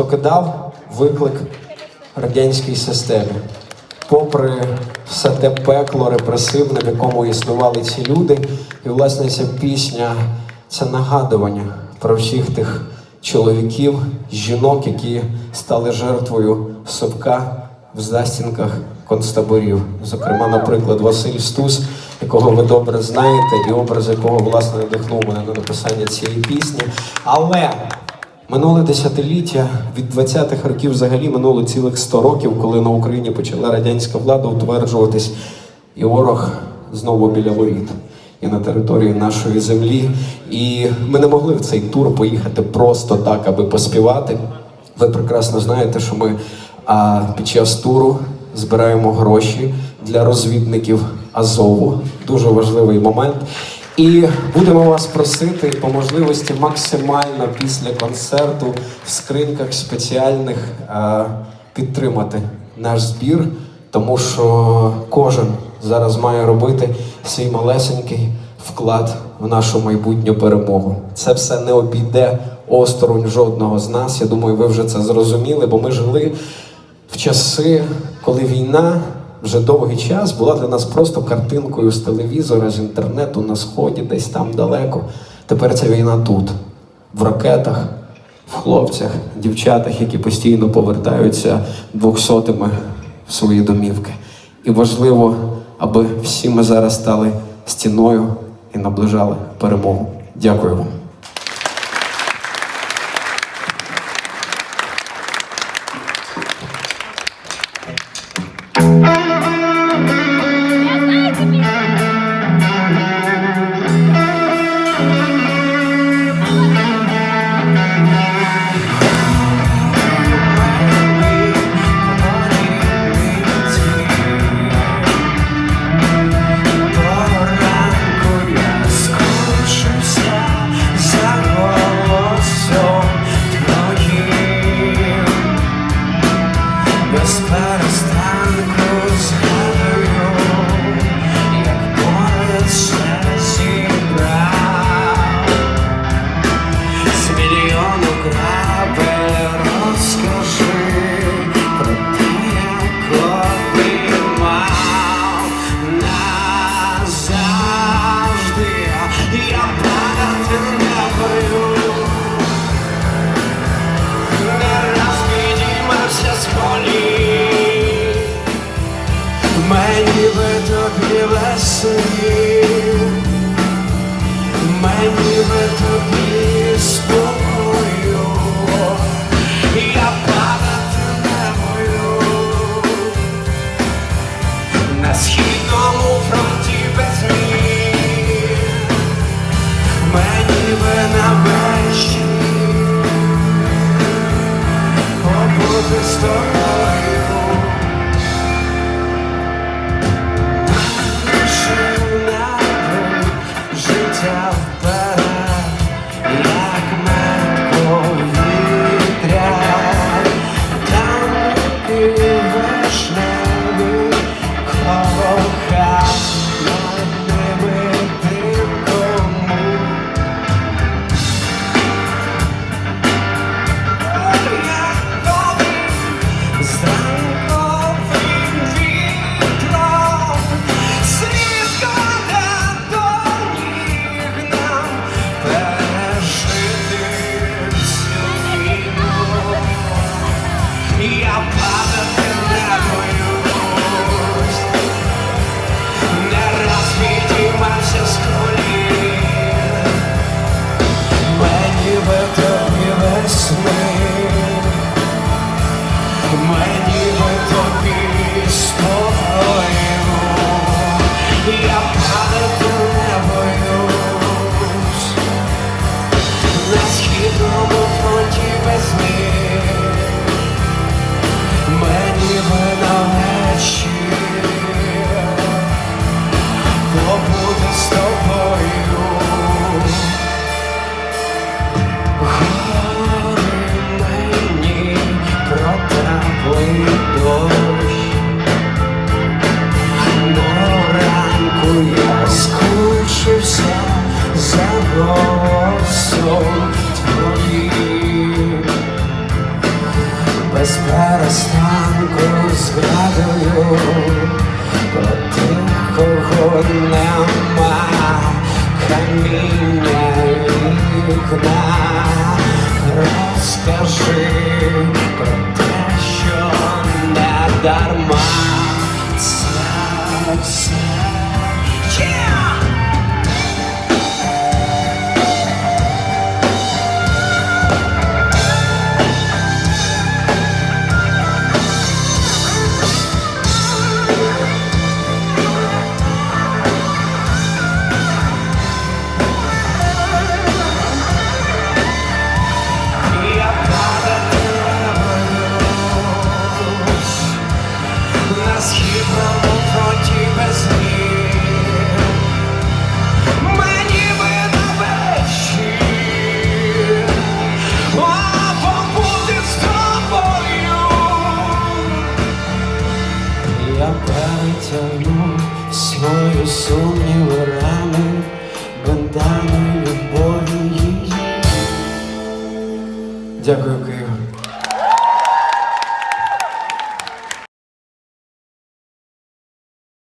хто кидав виклик радянській системі. Попри все те пекло репресивне, в якому існували ці люди, і власне ця пісня це нагадування про всіх тих чоловіків, жінок, які стали жертвою совка в застінках концтаборів. Зокрема, наприклад, Василь Стус, якого ви добре знаєте, і образ якого власне надихнув мене на написання цієї пісні. Але Минуле десятиліття від 20-х років взагалі минуло цілих 100 років, коли на Україні почала радянська влада утверджуватись, і ворог знову біля воріт і на території нашої землі. І ми не могли в цей тур поїхати просто так, аби поспівати. Ви прекрасно знаєте, що ми а, під час туру збираємо гроші для розвідників Азову. Дуже важливий момент. І будемо вас просити по можливості максимально після концерту в скриньках спеціальних е, підтримати наш збір, тому що кожен зараз має робити свій малесенький вклад в нашу майбутню перемогу. Це все не обійде осторонь жодного з нас. Я думаю, ви вже це зрозуміли, бо ми жили в часи, коли війна вже довгий час була для нас просто картинкою з телевізора, з інтернету на сході, десь там далеко. Тепер ця війна тут, в ракетах, в хлопцях, дівчатах, які постійно повертаються двохсотими в свої домівки. І важливо, аби всі ми зараз стали стіною і наближали перемогу. Дякую вам. Мені згадую про тих, кого нема, каміння вікна. Розкажи про те, що не дарма. Це все. Yeah! Перетягну свою сумніву рани